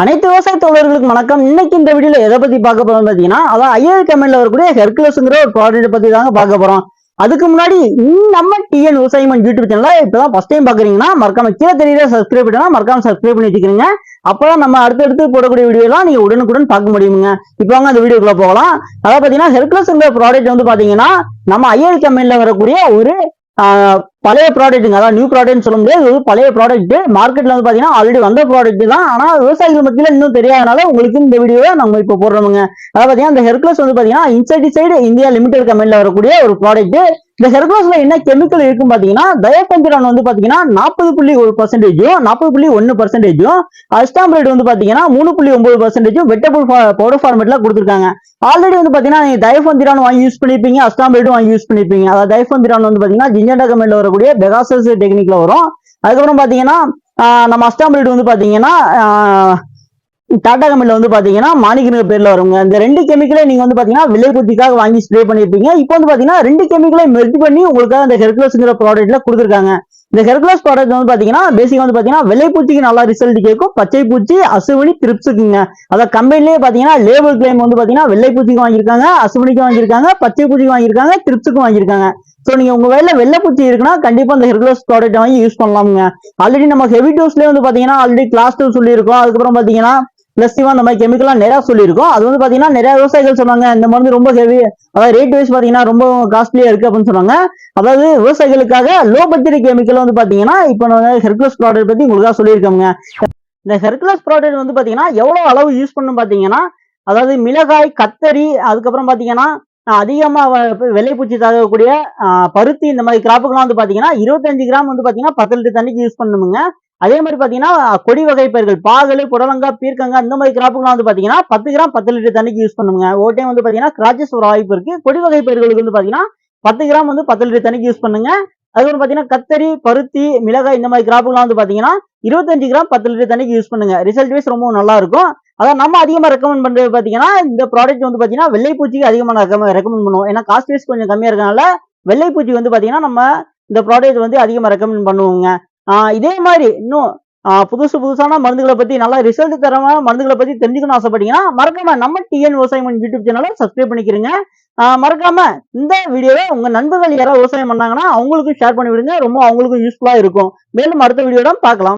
அனைத்து விவசாய தோழர்களுக்கு வணக்கம். இன்னைக்கு இந்த வீடியோல எதை பத்தி பார்க்க போறோம் பாத்தீங்கன்னா அதான் ஐஏஎல் கமெண்ட்ல வரக்கூடிய ஹெர்குலஸ்ங்கிற ஒரு ப்ராடக்ட் பத்தி தாங்க பார்க்க போறோம். அதுக்கு முன்னாடி நம்ம டிஎன் விவசாயம் யூடியூப் சேனல இப்பதான் ஃபர்ஸ்ட் டைம் பாக்குறீங்கன்னா மறக்காம கீழே தெரியல சப்ஸ்கிரைப் பண்ணா மறக்காம சப்ஸ்கிரைப் பண்ணி வச்சுக்கிறீங்க. அப்பதான் நம்ம அடுத்தடுத்து போடக்கூடிய வீடியோ எல்லாம் நீங்க உடனுக்குடன் பார்க்க முடியுங்க இப்போ வாங்க அந்த வீடியோக்குள்ள போகலாம். அதாவது பாத்தீங்கன்னா ஹெர்குலஸ்ங்கிற ப்ராடக்ட் வந்து பாத்தீங்கன்னா நம்ம ஐஏஎல் கம்பெனில வரக்கூடிய ஒரு பழைய ப்ராடக்ட்டுங்க அதாவது நியூ ப்ராடக்ட்னு சொல்ல முடியாது. இது ஒரு பழைய ப்ராடக்ட் மார்க்கெட்ல வந்து பாத்தீங்கன்னா ஆல்ரெடி வந்த ப்ராடக்ட் தான். ஆனா விவசாயிகள் மத்தியில இன்னும் தெரியாதனால உங்களுக்கு இந்த வீடியோவை நம்ம இப்போ போடுறோமுங்க. அதாவது பாத்தீங்கன்னா அந்த ஹெர்க்லஸ் வந்து பாத்தீங்கன்னா இன்செக்டிசைடு இந்தியா லிமிடெட் கம்பெனில வரக்கூடிய ஒரு ப்ராடக்ட் இந்த ஹெர்குலஸ்ல என்ன கெமிக்கல் இருக்கும் பாத்தீங்கன்னா தயபந்திரான் வந்து பாத்தீங்கன்னா நாற்பது புள்ளி ஒரு பர்சன்டேஜும் நாற்பது புள்ளி ஒன்னு பர்சன்டேஜும் அஸ்டாம்பிரேட் வந்து பாத்தீங்கன்னா மூணு புள்ளி ஒன்பது பர்சன்டேஜும் வெட்டபிள் பவுடர் ஃபார்மேட்ல கொடுத்துருக்காங்க. ஆல்ரெடி வந்து பாத்தீங்கன்னா நீங்க தயபந்திரான் வாங்கி யூஸ் பண்ணிருப்பீங்க அஸ்டாம்பிரேட்டும் வாங்கி யூஸ் பண்ணிருப்பீங்க. அதாவது தயபந்திரான் வந்து பாத்தீங்கன்னா ஜிஞ்சர் டகமெண்ட்ல வரக்கூடிய பெகாசஸ் டெக்னிக்ல வரும். அதுக்கப்புறம் பாத்தீங்கன்னா நம்ம அஸ்டாம்பிரேட் வந்து பாத்தீங்கன்னா டாடா கம்பெனியில் வந்து பார்த்தீங்கன்னா மாணிக்கிற பேரில் வருங்க. இந்த ரெண்டு கெமிக்கலே நீங்கள் வந்து பார்த்தீங்கன்னா விலை புத்திக்காக வாங்கி ஸ்ப்ரே பண்ணியிருப்பீங்க இப்போ வந்து பார்த்தீங்கன்னா ரெண்டு கெமிக்கலை மெர்ஜ் பண்ணி உங்களுக்காக அந்த ஹெர்குலஸ்ங்கிற ப்ராடக்ட்டில் கொடுத்துருக்காங்க. இந்த ஹெர்குலஸ் ப்ராடக்ட் வந்து பார்த்தீங்கன்னா பேசிக்காக வந்து பார்த்தீங்கன்னா வெள்ளை பூச்சிக்கு நல்லா ரிசல்ட் கேட்கும். பச்சை பூச்சி அசுவினி திருப்ஸுக்குங்க அதாவது கம்பெனிலேயே பார்த்தீங்கன்னா லேபர் கிளைம் வந்து பார்த்தீங்கன்னா வெள்ளை பூச்சிக்கு வாங்கியிருக்காங்க அசுவினிக்கும் வாங்கியிருக்காங்க பச்சை பூச்சிக்கு வாங்கியிருக்காங்க திருப்ஸுக்கு வாங்கியிருக்காங்க. ஸோ நீங்கள் உங்கள் வேலை வெள்ளை பூச்சி இருக்குன்னா கண்டிப்பாக இந்த ஹெர்குலஸ் ப்ராடக்ட் வாங்கி யூஸ் பண்ணலாமுங்க. ஆல்ரெடி நம்ம ஹெவி டோஸ்லயே வந்து பார்த்தீங்கன்னா ஆல்ரெடி கிளாஸ் டூ சொல்லியிருக்கோம். அதுக்கப்புறம் பார்த்தீங்கன்னா பிளஸ்டிவா அந்த மாதிரி கெமிக்கல்லாம் நிறைய சொல்லியிருக்கோம். அது வந்து பாத்தீங்கன்னா நிறைய விவசாயிகள் சொன்னாங்க இந்த மருந்து ரொம்ப ஹெவி அதாவது ரேட் வைஸ் பாத்தீங்கன்னா ரொம்ப காஸ்ட்லியா இருக்கு அப்படின்னு சொன்னாங்க. அதாவது விவசாயிகளுக்காக லோ பட்ஜெட் கெமிக்கல் வந்து பாத்தீங்கன்னா இப்போ நான் ஹெர்குலஸ் ப்ராடக்ட் பத்தி உங்களுக்காக சொல்லியிருக்கோங்க. இந்த ஹெர்குலஸ் ப்ராடக்ட் வந்து பாத்தீங்கன்னா எவ்வளவு அளவு யூஸ் பண்ணணும் பாத்தீங்கன்னா அதாவது மிளகாய் கத்தரி அதுக்கப்புறம் பாத்தீங்கன்னா அதிகமாக அதிகமா பூச்சி வெள்ளைப்பூச்சி தாக்கக்கூடிய பருத்தி இந்த மாதிரி கிராப்புக்கெல்லாம் வந்து பாத்தீங்கன்னா இருபத்தஞ்சு கிராம் வந்து பாத்தீங்கன்னா பத்து லிட்டர் தண்ணிக்கு யூஸ் பண்ணணுங்க அதே மாதிரி பாத்தீங்கன்னா கொடி வகை பயிர்கள் பாகல் புடலங்காய் பீர்க்கங்காய் இந்த மாதிரி கிராப்புக்கெல்லாம் வந்து பார்த்தீங்கன்னா பத்து கிராம் பத்து லிட்டர் தண்ணிக்கு யூஸ் பண்ணுங்க ஒரு டைம் வந்து பார்த்தீங்கன்னா கிராச்சஸ் ஒரு வாய்ப்பு இருக்கு. கொடி வகை பயிர்களுக்கு வந்து பாத்தீங்கன்னா பத்து கிராம் வந்து பத்து லிட்டர் தண்ணிக்கு யூஸ் பண்ணுங்க. அதுக்கப்புறம் பாத்தீங்கன்னா கத்தரி பருத்தி மிளகாய் இந்த மாதிரி கிராப்புக்கெல்லாம் வந்து பாத்தீங்கன்னா இருபத்தஞ்சு கிராம் பத்து லிட்டர் தண்ணிக்கு யூஸ் பண்ணுங்க. ரிசல்ட் வைஸ் ரொம்ப நல்லா இருக்கும். அதான் நம்ம அதிகமாக ரெக்கமெண்ட் பண்ணுறது பார்த்தீங்கன்னா இந்த ப்ராடக்ட் வந்து பார்த்தீங்கன்னா வெள்ளைப்பூச்சிக்கு அதிகமாக ரெக்கமெண்ட் பண்ணுவோம். ஏன்னா காஸ்ட் வைஸ் கொஞ்சம் கம்மியாக இருக்கனால வெள்ளைப்பூச்சி வந்து பார்த்தீங்கன்னா நம்ம இந்த ப்ராடக்ட் வந்து அதிகமாக ரெக்கமெண்ட் பண்ணுவோங்க. இதே மாதிரி இன்னும் புதுசு புதுசான மருந்துகளை பற்றி நல்லா ரிசல்ட் தரமான மருந்துகளை பற்றி தெரிஞ்சுக்கணும் ஆசைப்பட்டீங்கன்னா மறக்காம நம்ம டிஎன் விவசாயம் யூடியூப் சேனலை சப்ஸ்கிரைப் பண்ணிக்கிறீங்க. மறக்காம இந்த வீடியோவை உங்கள் நண்பர்கள் யாராவது விவசாயம் பண்ணாங்கன்னா அவங்களுக்கும் ஷேர் பண்ணி விடுங்க ரொம்ப அவங்களுக்கும் யூஸ்ஃபுல்லாக இருக்கும். மேலும் அடுத்த வீடியோட பார்க்கலாம்.